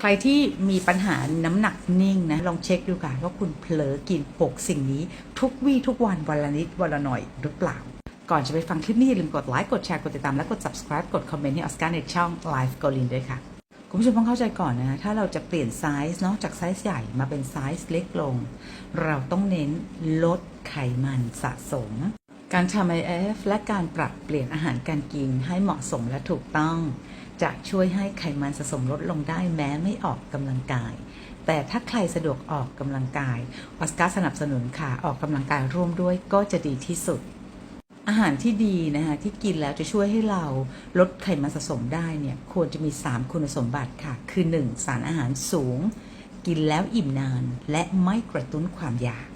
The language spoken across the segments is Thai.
ใครที่มีปัญหาน้ำหนักนิ่งนะลองเช็คดูค่ะว่าคุณเผลอกิน6สิ่งนี้ ทุกวี่ทุกวันวันละนิดวันละหน่อยหรือเปล่า ก่อนจะไปฟังคลิปนี้อย่าลืมกดไลค์กดแชร์กดติดตามและกด subscribe กดคอมเมนต์ให้ออสการ์ในช่อง Life g o l i n ด้วยค่ะคุณผู้ชมต้องเข้าใจก่อนนะถ้าเราจะเปลี่ยนไซส์เนาะจากไซส์ใหญ่มาเป็นไซส์เล็กลง เราต้องเน้นลดไขมันสะสม การทำ IF และการปรับเปลี่ยนอาหารการกินให้เหมาะสมและถูกต้อง จะช่วยให้ไขมันสะสมลดลงได้แม้ไม่ออกกำลังกาย แต่ถ้าใครสะดวกออกกำลังกายออสการ์สนับสนุนค่ะออกกำลังกายร่วมด้วยก็จะดีที่สุด อาหารที่ดีนะคะที่กินแล้วจะช่วยให้เราลดไขมันสะสมได้เนี่ยควรจะมี 3 คุณสมบัติค่ะ คือ 1. สารอาหารสูง กินแล้วอิ่มนาน และไม่กระตุ้นความอยาก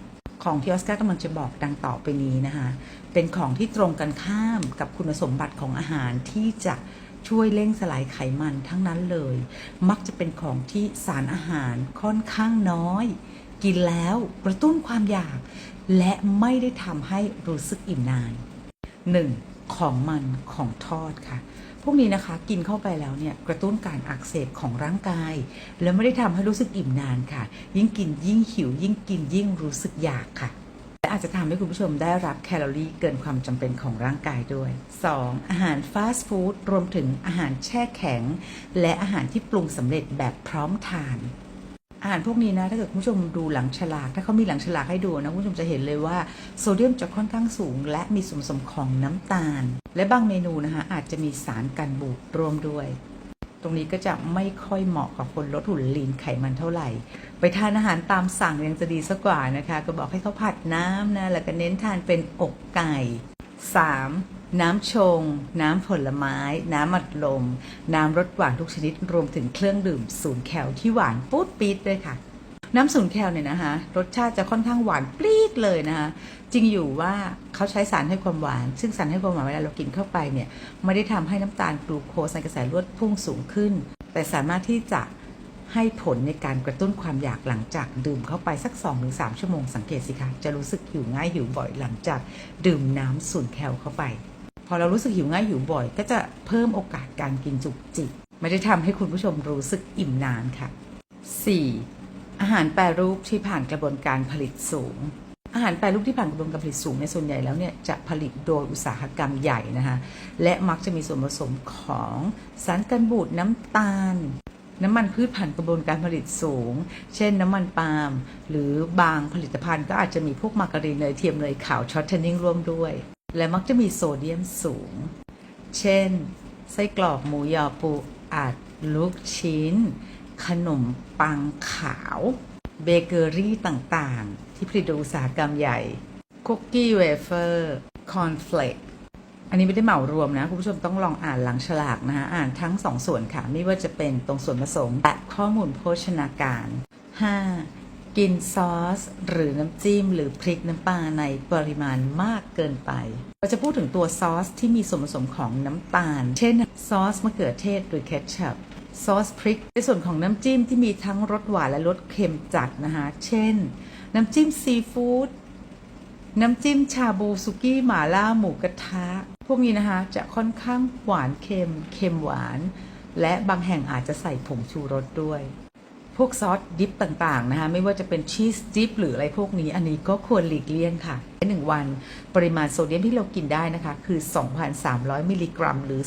ของที่ออสการ์กำลังจะบอกดังต่อไปนี้นะคะ เป็นของที่ตรงกันข้ามกับคุณสมบัติของอาหารที่จะ ช่วยเร่งสลายไขมันทั้งนั้นเลย มักจะเป็นของที่สารอาหารค่อนข้างน้อย กินแล้วกระตุ้นความอยาก และไม่ได้ทำให้รู้สึกอิ่มนาน 1. ของมันของทอดค่ะ พวกนี้นะคะกินเข้าไปแล้วเนี่ยกระตุ้นการอักเสบของร่างกาย แล้วไม่ได้ทำให้รู้สึกอิ่มนานค่ะ ยิ่งกินยิ่งหิวยิ่งกินยิ่งรู้สึกอยากค่ะและ อาจจะทำให้คุณผู้ชมได้รับแคลอรี่เกินความจำเป็นของร่างกายด้วย 2. อาหารฟาสต์ฟู้ดรวมถึงอาหารแช่แข็ง และอาหารที่ปรุงสำเร็จแบบพร้อมทานอาหารพวกนี้นะถ้าเกิดคุณผู้ชมดูหลังฉลาก ถ้าเขามีหลังฉลากให้ดูนะคุณผู้ชมจะเห็นเลยว่าโซเดียมจะค่อนข้างสูง และมีส่วนผสมของน้ำตาล และบางเมนูนะคะอาจจะมีสารกันบูดร่วมด้วย ตรงนี้ก็จะไม่ค่อยเหมาะกับคนลดหุ่นลีนไขมันเท่าไหร่ ไปทานอาหารตามสั่งยังจะดีสักกว่านะคะ ก็บอกให้เขาผัดน้ำนะ แล้วก็เน้นทานเป็นอกไก่ 3. น้ำชง น้ำผลไม้ น้ำอัดลม น้ำรสหวานทุกชนิดรวมถึงเครื่องดื่มศูนย์แคลที่หวานปุ๊ดปี๊ดด้วยค่ะ น้ำศูนย์แคลเนี่ยนะคะรสชาติจะค่อนข้างหวานปรี๊ ดเลยนะคะจริงอยู่ว่าเขาใช้สารให้ความหวาน ซึ่งสารให้ความหวานเวลาเรากินเข้าไปเนี่ยไม่ได้ทำให้น้ำตาลกลูโคสในกระแสเลือดพุ่งสูงขึ้น แต่สามารถที่จะให้ผลในการกระตุ้นความอยากหลังจากดื่มเข้าไปสัก 2-3 ชั่วโมงสังเกตสิคะจะรู้สึกหิวง่ายหิวบ่อยหลังจากดื่มน้ำศูนแคลเข้าไป พอเรารู้สึกหิวง่ายหิวบ่อย ก็จะเพิ่มโอกาสการกินจุกจิกไม่ได้ทำให้คุณผู้ชมรู้สึกอิ่มนานค่ะ 4. อาหารแปรรูปที่ผ่านกระบวนการผลิตสูง อาหารแปรรูปที่ผ่านกระบวนการผลิตสูงในส่วนใหญ่แล้วเนี่ยจะผลิตโดยอุตสาหกรรมใหญ่นะคะและมักจะมีส่วนผสมของสารกันบูดน้ำตาล น้ำมันพืชผ่านกระบวนการผลิตสูง เช่นน้ำมันปาล์มหรือบางผลิตภัณฑ์ก็อาจจะมีพวกมาการีนเนยเทียมเนยขาวช็อตเทนนิ่งร่วมด้วย และมักจะมีโซเดียมสูง เช่น ไส้กรอกหมูยอปูอัดลูกชิ้น ขนมปังขาว เบเกอรี่ต่างๆ ที่ผลิตโดยอุตสาหกรรมใหญ่คุกกี้เวเฟอร์คอนเฟลกอันนี้ไม่ได้เหมารวมนะ คุณผู้ชมต้องลองอ่านหลังฉลากนะคะอ่านทั้งสองส่วนค่ะ ไม่ว่าจะเป็นตรงส่วนผสมและข้อมูลโภชนาการ 5. กินซอส หรือน้ำจิ้ม หรือพริกน้ำปลาในปริมาณมากเกินไปเราจะพูดถึงตัวซอสที่มีส่วนผสมของน้ำตาล เช่น ซอสมะเขือเทศหรือเคทชัพ ซอสพริก ในส่วนของน้ำจิ้มที่มีทั้งรสหวานและรสเค็มจัดนะคะเช่น น้ำจิ้มซีฟู้ดน้ำจิ้มชาบูสุกี้หม่าล่าหมูกระทะ พวกนี้นะคะจะค่อนข้างหวานเค็มเค็มหวาน และบางแห่งอาจจะใส่ผงชูรสด้วย พวกซอสดิปต่างๆนะคะไม่ว่าจะเป็นชีสดิปหรืออะไรพวกนี้ อันนี้ก็ควรหลีกเลี่ยงค่ะในหนึ่งวันปริมาณโซเดียมที่เรากินได้นะคะ คือ 2,300 มิลลิกรัม หรือ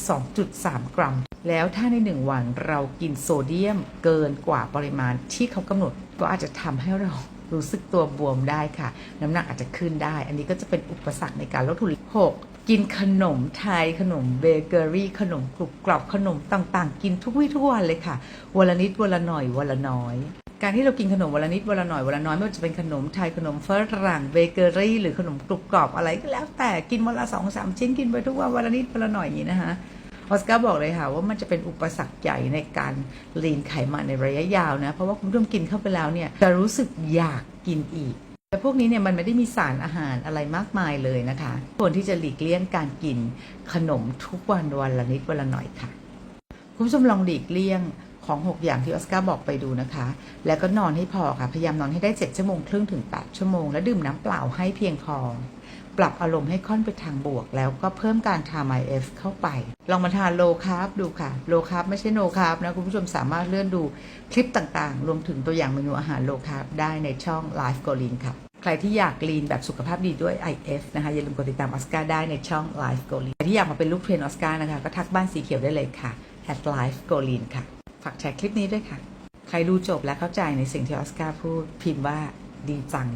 2.3 กรัม แล้วถ้าในหนึ่งวันเรากินโซเดียมเกินกว่าปริมาณที่เขากำหนด ก็อาจจะทำให้เรารู้สึกตัวบวมได้ค่ะ น้ำหนักอาจจะขึ้นได้ อันนี้ก็จะเป็นอุปสรรคในการลดหุ่นหกกินขนมไทยขนมเบเกอรี่ ขนมกรุบกรอบขนมต่างๆ กินทุกวี่ทุกวันเลยค่ะ วันละนิดวันละหน่อยวันละน้อย การที่เรากินขนมวันละนิดวันละหน่อยวันละน้อยไม่ว่าจะเป็นขนมไทยขนมฝรั่งเบเกอรี่ หรือขนมกรุบกรอบอะไรก็แล้วแต่กินวันละสองสามชิ้นกินไปทุกวันวันละนิดวันละหน่อยอย่างนี้นะคะ ออสกาบอกเลยค่ะว่ามันจะเป็นอุปสรรคใหญ่ในการลีนไขมันในระยะยาวนะ เพราะว่าคุณผู้ชมกินเข้าไปแล้วเนี่ยจะรู้สึกอยากกินอีกแต่พวกนี้เนี่ยมันไม่ได้มีสารอาหารอะไรมากมายเลยนะคะควรที่จะหลีกเลี่ยงการกินขนมทุกวันวันละนิดวันละหน่อยค่ะ คุณผู้ชมลองหลีกเลี่ยง ของ 6 อย่างที่ออสการ์บอกไปดูนะคะ แล้วก็นอนให้พอค่ะ พยายามนอนให้ได้ 7 ชั่วโมงครึ่งถึง 8 ชั่วโมง แล้วดื่มน้ำเปล่าให้เพียงพอ ปรับอารมณ์ให้ค่อนไปทางบวก แล้วก็เพิ่มการทาน IF เข้าไป ลองมาทานโลคาร์บดูค่ะ โลคาร์บไม่ใช่โนคาร์บนะ คุณผู้ชมสามารถเลื่อนดูคลิปต่างๆ รวมถึงตัวอย่างเมนูอาหารโลคาร์บได้ในช่อง Life g o l i n ค่ะใครที่อยากลีนแบบสุขภาพดีด้วย IF นะคะ อย่าลืมกดติดตามออสการ์ได้ในช่อง Life g o l i n ใครที่อยากมาเป็นลูกเทรนออสการ์นะคะ ก็ทักบ้านสีเขียวได้เลยค่ะ at life g o l i n ค่ะ ฝากแชร์คลิปนี้ด้วยค่ะ ใครดูจบและเข้าใจในสิ่งที่ออสการ์พูดพิมพ์ว่าดีจัง